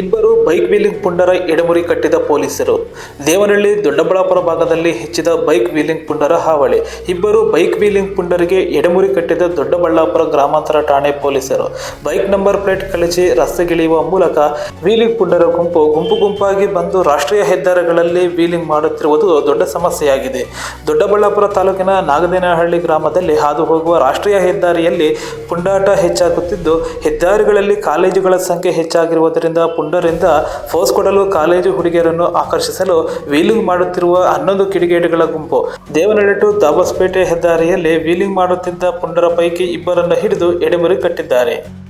ಇಬ್ಬರು bike wheeling ಪುಂಡರ ಎಡೆಮುರಿ ಕಟ್ಟಿದ ಪೊಲೀಸರು. ದೇವನಹಳ್ಳಿ ದೊಡ್ಡಬಳ್ಳಾಪುರ ಭಾಗದಲ್ಲಿ ಹೆಚ್ಚಿದ ಬೈಕ್ ವೀಲಿಂಗ್ ಪುಂಡರ ಹಾವಳಿ. ಇಬ್ಬರು ಬೈಕ್ ವೀಲಿಂಗ್ ಪುಂಡರಿಗೆ ಎಡೆಮುರಿ ಕಟ್ಟಿದ ದೊಡ್ಡಬಳ್ಳಾಪುರ ಗ್ರಾಮಾಂತರ ಠಾಣೆ ಪೊಲೀಸರು. ಬೈಕ್ ನಂಬರ್ ಪ್ಲೇಟ್ ಕಳಿಸಿ ರಸ್ತೆಗಿಳಿಯುವ ಮೂಲಕ ವೀಲಿಂಗ್ ಪುಂಡರ ಗುಂಪು ಗುಂಪು ಗುಂಪಾಗಿ ಬಂದು ರಾಷ್ಟ್ರೀಯ ಹೆದ್ದಾರಿಗಳಲ್ಲಿ ವೀಲಿಂಗ್ ಮಾಡುತ್ತಿರುವುದು ದೊಡ್ಡ ಸಮಸ್ಯೆಯಾಗಿದೆ. ದೊಡ್ಡಬಳ್ಳಾಪುರ ತಾಲೂಕಿನ ನಾಗದೇನಹಳ್ಳಿ ಗ್ರಾಮದಲ್ಲಿ ಹಾದು ಹೋಗುವ ರಾಷ್ಟ್ರೀಯ ಹೆದ್ದಾರಿಯಲ್ಲಿ ಪುಂಡಾಟ ಹೆಚ್ಚಾಗುತ್ತಿದ್ದು, ಹೆದ್ದಾರಿಗಳಲ್ಲಿ ಕಾಲೇಜುಗಳ ಸಂಖ್ಯೆ ಹೆಚ್ಚಾಗಿರುವುದರಿಂದ ಫೋರ್ಸ್ ಕೊಡಲು ಕಾಲೇಜು ಹುಡುಗಿಯರನ್ನು ಆಕರ್ಷಿಸಲು ವೀಲಿಂಗ್ ಮಾಡುತ್ತಿರುವ ಹನ್ನೊಂದು ಕಿಡಿಗೇಡಿಗಳ ಗುಂಪು. ದೇವನಹಳ್ಳಿ ಟು ದಾಬಸ್ಪೇಟೆ ಹೆದ್ದಾರಿಯಲ್ಲಿ ವೀಲಿಂಗ್ ಮಾಡುತ್ತಿದ್ದ ಪುಂಡರ ಪೈಕಿ ಇಬ್ಬರನ್ನು ಹಿಡಿದು ಎಡೆಮುರಿ ಕಟ್ಟಿದ್ದಾರೆ.